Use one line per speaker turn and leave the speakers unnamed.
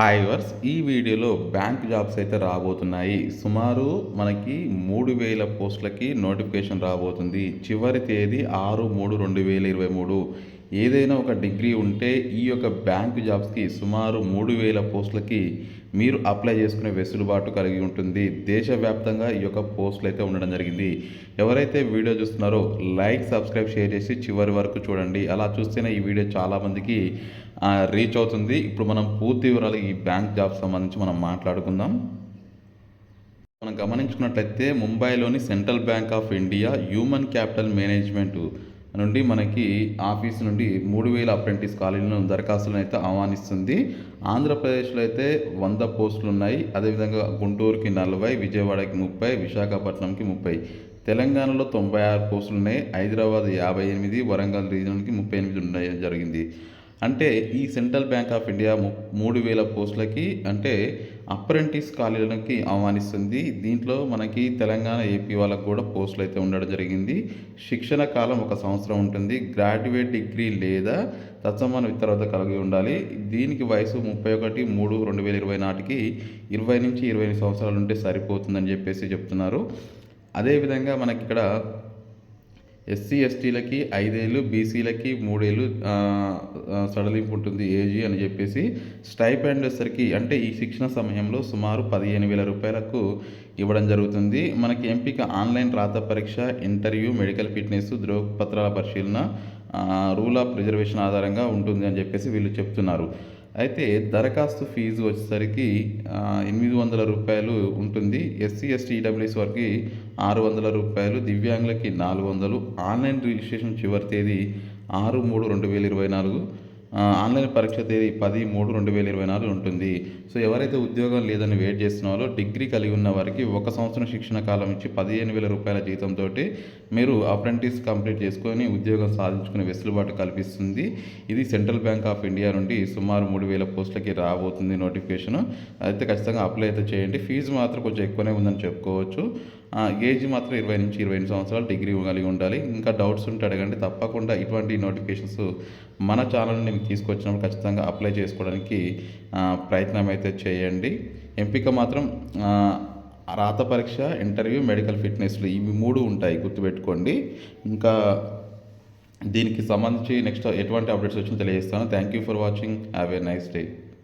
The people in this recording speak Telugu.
హాయ్ వర్స్ ఈ వీడియోలో బ్యాంక్ జాబ్స్ అయితే రాబోతున్నాయి. సుమారు మనకి మూడు వేల పోస్టులకి నోటిఫికేషన్ రాబోతుంది. చివరి తేదీ ఆరు మూడు రెండు వేల ఇరవై మూడు. ఏదైనా ఒక డిగ్రీ ఉంటే ఈ యొక్క బ్యాంక్ జాబ్స్కి సుమారు మూడు వేల పోస్టులకి మీరు అప్లై చేసుకునే వెసులుబాటు కలిగి ఉంటుంది. దేశవ్యాప్తంగా ఈ యొక్క పోస్టులు అయితే ఉండడం జరిగింది. ఎవరైతే వీడియో చూస్తున్నారో లైక్ సబ్స్క్రైబ్ షేర్ చేసి చివరి వరకు చూడండి. అలా చూస్తేనే ఈ వీడియో చాలామందికి రీచ్ అవుతుంది. ఇప్పుడు మనం పూర్తి వివరాలు ఈ బ్యాంక్ జాబ్ సంబంధించి మనం మాట్లాడుకుందాం. మనం గమనించుకున్నట్లయితే ముంబైలోని central bank of India human capital management నుండి మనకి ఆఫీస్ నుండి మూడు వేల అప్రెంటిస్ కాలేజీలను దరఖాస్తులను అయితే ఆహ్వానిస్తుంది. ఆంధ్రప్రదేశ్లో అయితే వంద పోస్టులు ఉన్నాయి అదేవిధంగా గుంటూరుకి నలభై విజయవాడకి ముప్పై విశాఖపట్నంకి ముప్పై. తెలంగాణలో తొంభై ఆరు పోస్టులు ఉన్నాయి హైదరాబాద్ యాభై ఎనిమిది వరంగల్ రీజన్కి ముప్పై ఎనిమిది ఉన్నాయి జరిగింది. అంటే ఈ సెంట్రల్ బ్యాంక్ ఆఫ్ ఇండియా మూడు వేల పోస్టులకి అంటే అప్రెంటిస్ ఖాళీలకి ఆహ్వానిస్తుంది. దీంట్లో మనకి తెలంగాణ ఏపీ వాళ్ళకు కూడా పోస్టులు అయితే ఉండడం జరిగింది. శిక్షణ కాలం ఒక సంవత్సరం ఉంటుంది. గ్రాడ్యుయేట్ డిగ్రీ లేదా తత్సమాన ఇతరత కలిగి ఉండాలి. దీనికి వయసు ముప్పై ఒకటి మూడు రెండు వేల ఇరవై నాటికి ఇరవై నుంచి ఇరవై ఎనిమిది సంవత్సరాలు ఉంటే సరిపోతుందని చెప్పేసి చెప్తున్నారు. అదేవిధంగా మనకి ఇక్కడ ఎస్సీ ఎస్టీలకి ఐదేళ్ళు బీసీలకి మూడేళ్ళు సడలింపు ఉంటుంది ఏజీ అని చెప్పేసి స్టైపెండ్ వచ్చేసరికి అంటే ఈ శిక్షణ సమయంలో సుమారు పదిహేను వేల రూపాయలకు ఇవ్వడం జరుగుతుంది. మనకి ఎంపిక ఆన్లైన్ రాత పరీక్ష ఇంటర్వ్యూ మెడికల్ ఫిట్నెస్ ధృవపత్రాల పరిశీలన రూల్ ఆఫ్ రిజర్వేషన్ ఆధారంగా ఉంటుంది అని చెప్పేసి వీళ్ళు చెప్తున్నారు. అయితే దరఖాస్తు ఫీజు వచ్చేసరికి ఎనిమిది వందల రూపాయలు ఉంటుంది. ఎస్సీ ఎస్టీ ఈడబ్ల్యూఎస్ వారికి ఆరు వందల రూపాయలు దివ్యాంగులకి నాలుగు వందలు ఆన్లైన్ రిజిస్ట్రేషన్ చివరి తేదీ ఆరు మూడు రెండు వేల ఇరవై నాలుగు. ఆన్లైన్ పరీక్ష తేదీ పది మూడు రెండు వేల ఇరవై నాలుగు ఉంటుంది. సో ఎవరైతే ఉద్యోగం లేదని వెయిట్ చేస్తున్నారో డిగ్రీ కలిగి ఉన్న వారికి ఒక సంవత్సరం శిక్షణ కాలం ఇచ్చి పదిహేను వేల రూపాయల జీతంతో మీరు అప్రెంటిస్ కంప్లీట్ చేసుకొని ఉద్యోగం సాధించుకునే వెసులుబాటు కల్పిస్తుంది. ఇది సెంట్రల్ బ్యాంక్ ఆఫ్ ఇండియా నుండి సుమారు మూడు వేల పోస్టులకి రాబోతుంది నోటిఫికేషన్. అయితే ఖచ్చితంగా అప్లై అయితే చేయండి. ఫీజు మాత్రం కొంచెం ఎక్కువనే ఉందని చెప్పుకోవచ్చు. ఏజ్ మాత్రం ఇరవై నుంచి ఇరవై ఎనిమిది సంవత్సరాలు డిగ్రీ కలిగి ఉండాలి. ఇంకా డౌట్స్ ఉంటే అడగండి. తప్పకుండా ఇటువంటి నోటిఫికేషన్స్ మన ఛానల్ని మీకు తీసుకొచ్చినప్పుడు ఖచ్చితంగా అప్లై చేసుకోవడానికి ప్రయత్నం అయితే చేయండి. ఎంపిక మాత్రం రాత పరీక్ష ఇంటర్వ్యూ మెడికల్ ఫిట్నెస్లు ఇవి మూడు ఉంటాయి గుర్తుపెట్టుకోండి. ఇంకా దీనికి సంబంధించి నెక్స్ట్ ఎటువంటి అప్డేట్స్ వచ్చినా తెలియజేస్తాను. Thank you for watching. Have a nice day.